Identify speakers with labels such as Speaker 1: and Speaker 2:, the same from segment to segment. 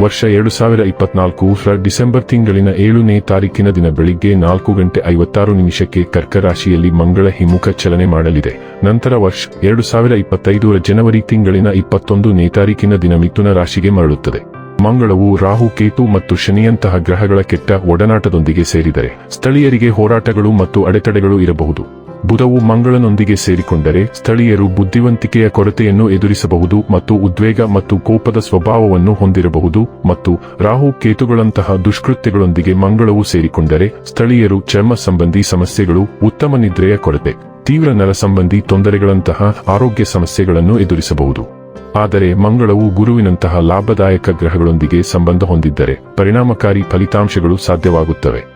Speaker 1: ವರ್ಷ ಎರಡು ಸಾವಿರ ಇಪ್ಪತ್ನಾಲ್ಕು ಡಿಸೆಂಬರ್ ತಿಂಗಳಿನ ಏಳನೇ ತಾರೀಕಿನ ದಿನ ಬೆಳಿಗ್ಗೆ ನಾಲ್ಕು ಗಂಟೆ ಐವತ್ತಾರು ನಿಮಿಷಕ್ಕೆ ಕರ್ಕ ರಾಶಿಯಲ್ಲಿ ಮಂಗಳ ಹಿಮುಖ ಚಲನೆ ಮಾಡಲಿದೆ. ನಂತರ ವರ್ಷ ಎರಡು ಸಾವಿರ ಇಪ್ಪತ್ತೈದರ ಜನವರಿ ತಿಂಗಳಿನ ಇಪ್ಪತ್ತೊಂದನೇ ತಾರೀಕಿನ ದಿನ ಮಿಥುನ ರಾಶಿಗೆ ಮರಳುತ್ತದೆ. ಮಂಗಳವು ರಾಹು, ಕೇತು ಮತ್ತು ಶನಿಯಂತಹ ಗ್ರಹಗಳ ಕೆಟ್ಟ ಒಡನಾಟದೊಂದಿಗೆ ಸೇರಿದರೆ ಸ್ಥಳೀಯರಿಗೆ ಹೋರಾಟಗಳು ಮತ್ತು ಅಡೆತಡೆಗಳು ಇರಬಹುದು. ಬುಧವು ಮಂಗಳನೊಂದಿಗೆ ಸೇರಿಕೊಂಡರೆ ಸ್ಥಳೀಯರು ಬುದ್ಧಿವಂತಿಕೆಯ ಕೊರತೆಯನ್ನು ಎದುರಿಸಬಹುದು ಮತ್ತು ಉದ್ವೇಗ ಮತ್ತು ಕೋಪದ ಸ್ವಭಾವವನ್ನು ಹೊಂದಿರಬಹುದು ಮತ್ತು ರಾಹು ಕೇತುಗಳಂತಹ ದುಷ್ಕೃತ್ಯಗಳೊಂದಿಗೆ ಮಂಗಳವು ಸೇರಿಕೊಂಡರೆ ಸ್ಥಳೀಯರು ಚರ್ಮ ಸಂಬಂಧಿ ಸಮಸ್ಯೆಗಳು, ಉತ್ತಮ ನಿದ್ರೆಯ ಕೊರತೆ, ತೀವ್ರ ನರ ಸಂಬಂಧಿ ತೊಂದರೆಗಳಂತಹ ಆರೋಗ್ಯ ಸಮಸ್ಯೆಗಳನ್ನು ಎದುರಿಸಬಹುದು. ಆದರೆ ಮಂಗಳವು ಗುರುವಿನಂತಹ ಲಾಭದಾಯಕ ಗ್ರಹಗಳೊಂದಿಗೆ ಸಂಬಂಧ ಹೊಂದಿದ್ದರೆ ಪರಿಣಾಮಕಾರಿ ಫಲಿತಾಂಶಗಳು ಸಾಧ್ಯವಾಗುತ್ತವೆ.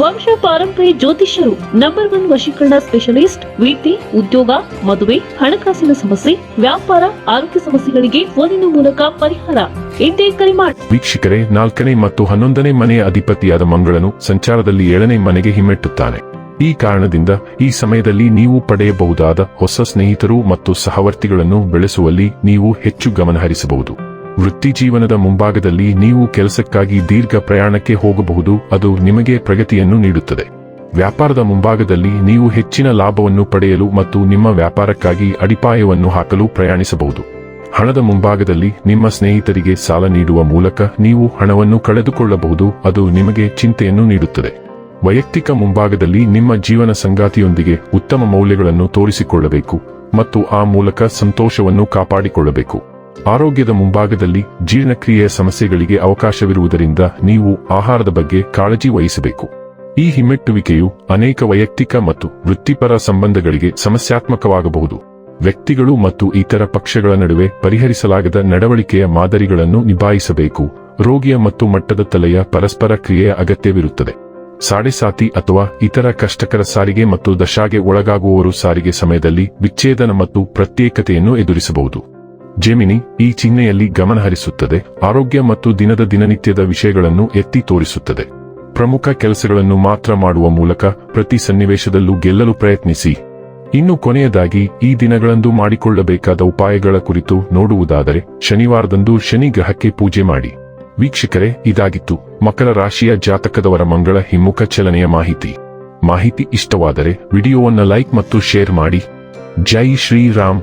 Speaker 2: ವಂಶ ಪಾರಂಪರ್ಯ ಜ್ಯೋತಿಷ್ಯರು ನಂಬರ್ ಒನ್ ವಶೀಕರಣ ಸ್ಪೆಷಲಿಸ್ಟ್ ವಿದ್ಯೆ ಉದ್ಯೋಗ, ಮದುವೆ, ಹಣಕಾಸಿನ ಸಮಸ್ಯೆ, ವ್ಯಾಪಾರ, ಆರೋಗ್ಯ ಸಮಸ್ಯೆಗಳಿಗೆ ಫೋನಿನ ಮೂಲಕ ಪರಿಹಾರ. ಇಂದೇ ಕರೆ ಮಾಡಿ.
Speaker 1: ವೀಕ್ಷಕರೇ, ನಾಲ್ಕನೇ ಮತ್ತು ಹನ್ನೊಂದನೇ ಮನೆಯ ಅಧಿಪತಿಯಾದ ಮಂಗಳನು ಸಂಚಾರದಲ್ಲಿ ಏಳನೇ ಮನೆಗೆ ಹಿಮ್ಮೆಟ್ಟುತ್ತಾನೆ. ಈ ಕಾರಣದಿಂದ ಈ ಸಮಯದಲ್ಲಿ ನೀವು ಪಡೆಯಬಹುದಾದ ಹೊಸ ಸ್ನೇಹಿತರು ಮತ್ತು ಸಹವರ್ತಿಗಳನ್ನು ಬೆಳೆಸುವಲ್ಲಿ ನೀವು ಹೆಚ್ಚು ಗಮನಹರಿಸಬಹುದು. ವೃತ್ತಿ ಜೀವನದ ಮುಂಭಾಗದಲ್ಲಿ ನೀವು ಕೆಲಸಕ್ಕಾಗಿ ದೀರ್ಘ ಪ್ರಯಾಣಕ್ಕೆ ಹೋಗಬಹುದು, ಅದು ನಿಮಗೆ ಪ್ರಗತಿಯನ್ನು ನೀಡುತ್ತದೆ. ವ್ಯಾಪಾರದ ಮುಂಭಾಗದಲ್ಲಿ ನೀವು ಹೆಚ್ಚಿನ ಲಾಭವನ್ನು ಪಡೆಯಲು ಮತ್ತು ನಿಮ್ಮ ವ್ಯಾಪಾರಕ್ಕಾಗಿ ಅಡಿಪಾಯವನ್ನು ಹಾಕಲು ಪ್ರಯಾಣಿಸಬಹುದು. ಹಣದ ಮುಂಭಾಗದಲ್ಲಿ ನಿಮ್ಮ ಸ್ನೇಹಿತರಿಗೆ ಸಾಲ ನೀಡುವ ಮೂಲಕ ನೀವು ಹಣವನ್ನು ಕಳೆದುಕೊಳ್ಳಬಹುದು, ಅದು ನಿಮಗೆ ಚಿಂತೆಯನ್ನು ನೀಡುತ್ತದೆ. ವೈಯಕ್ತಿಕ ಮುಂಭಾಗದಲ್ಲಿ ನಿಮ್ಮ ಜೀವನ ಸಂಗಾತಿಯೊಂದಿಗೆ ಉತ್ತಮ ಮೌಲ್ಯಗಳನ್ನು ತೋರಿಸಿಕೊಳ್ಳಬೇಕು ಮತ್ತು ಆ ಮೂಲಕ ಸಂತೋಷವನ್ನು ಕಾಪಾಡಿಕೊಳ್ಳಬೇಕು. ಆರೋಗ್ಯದ ಮುಂಭಾಗದಲ್ಲಿ ಜೀರ್ಣಕ್ರಿಯೆಯ ಸಮಸ್ಯೆಗಳಿಗೆ ಅವಕಾಶವಿರುವುದರಿಂದ ನೀವು ಆಹಾರದ ಬಗ್ಗೆ ಕಾಳಜಿ ವಹಿಸಬೇಕು. ಈ ಹಿಮ್ಮೆಟ್ಟುವಿಕೆಯು ಅನೇಕ ವೈಯಕ್ತಿಕ ಮತ್ತು ವೃತ್ತಿಪರ ಸಂಬಂಧಗಳಿಗೆ ಸಮಸ್ಯಾತ್ಮಕವಾಗಬಹುದು. ವ್ಯಕ್ತಿಗಳು ಮತ್ತು ಇತರ ಪಕ್ಷಗಳ ನಡುವೆ ಪರಿಹರಿಸಲಾಗದ ನಡವಳಿಕೆಯ ಮಾದರಿಗಳನ್ನು ನಿಭಾಯಿಸಬೇಕು. ರೋಗಿಯ ಮತ್ತು ಮಟ್ಟದ ತಲೆಯ ಪರಸ್ಪರ ಕ್ರಿಯೆಯ ಅಗತ್ಯವಿರುತ್ತದೆ. ಸಾಡೆಸಾತಿ ಅಥವಾ ಇತರ ಕಷ್ಟಕರ ಸಾರಿಗೆ ಮತ್ತು ದಶಾಗೆ ಒಳಗಾಗುವವರು ಸಾರಿಗೆ ಸಮಯದಲ್ಲಿ ವಿಚ್ಛೇದನ ಮತ್ತು ಪ್ರತ್ಯೇಕತೆಯನ್ನು ಎದುರಿಸಬಹುದು. ಜೆಮಿನಿ ಈ ಚಿಹ್ನೆಯಲ್ಲಿ ಗಮನಹರಿಸುತ್ತದೆ. ಆರೋಗ್ಯ ಮತ್ತು ದಿನದ ದಿನನಿತ್ಯದ ವಿಷಯಗಳನ್ನು ಎತ್ತಿ ತೋರಿಸುತ್ತದೆ. ಪ್ರಮುಖ ಕೆಲಸಗಳನ್ನು ಮಾತ್ರ ಮಾಡುವ ಮೂಲಕ ಪ್ರತಿ ಸನ್ನಿವೇಶದಲ್ಲೂ ಗೆಲ್ಲಲು ಪ್ರಯತ್ನಿಸಿ. ಇನ್ನು ಕೊನೆಯದಾಗಿ, ಈ ದಿನಗಳಂದು ಮಾಡಿಕೊಳ್ಳಬೇಕಾದ ಉಪಾಯಗಳ ಕುರಿತು ನೋಡುವುದಾದರೆ, ಶನಿವಾರದಂದು ಶನಿ ಗ್ರಹಕ್ಕೆ ಪೂಜೆ ಮಾಡಿ. ವೀಕ್ಷಕರೇ, ಇದಾಗಿತ್ತು. ಮಕರ ರಾಶಿಯ ಜಾತಕದವರ ಮಂಗಳ ಹಿಮ್ಮುಖ ಚಲನೆಯ ಮಾಹಿತಿ. ಮಾಹಿತಿ ಇಷ್ಟವಾದರೆ, ವಿಡಿಯೋವನ್ನು ಲೈಕ್ ಮತ್ತು ಶೇರ್ ಮಾಡಿ. ಜೈ ಶ್ರೀರಾಮ್.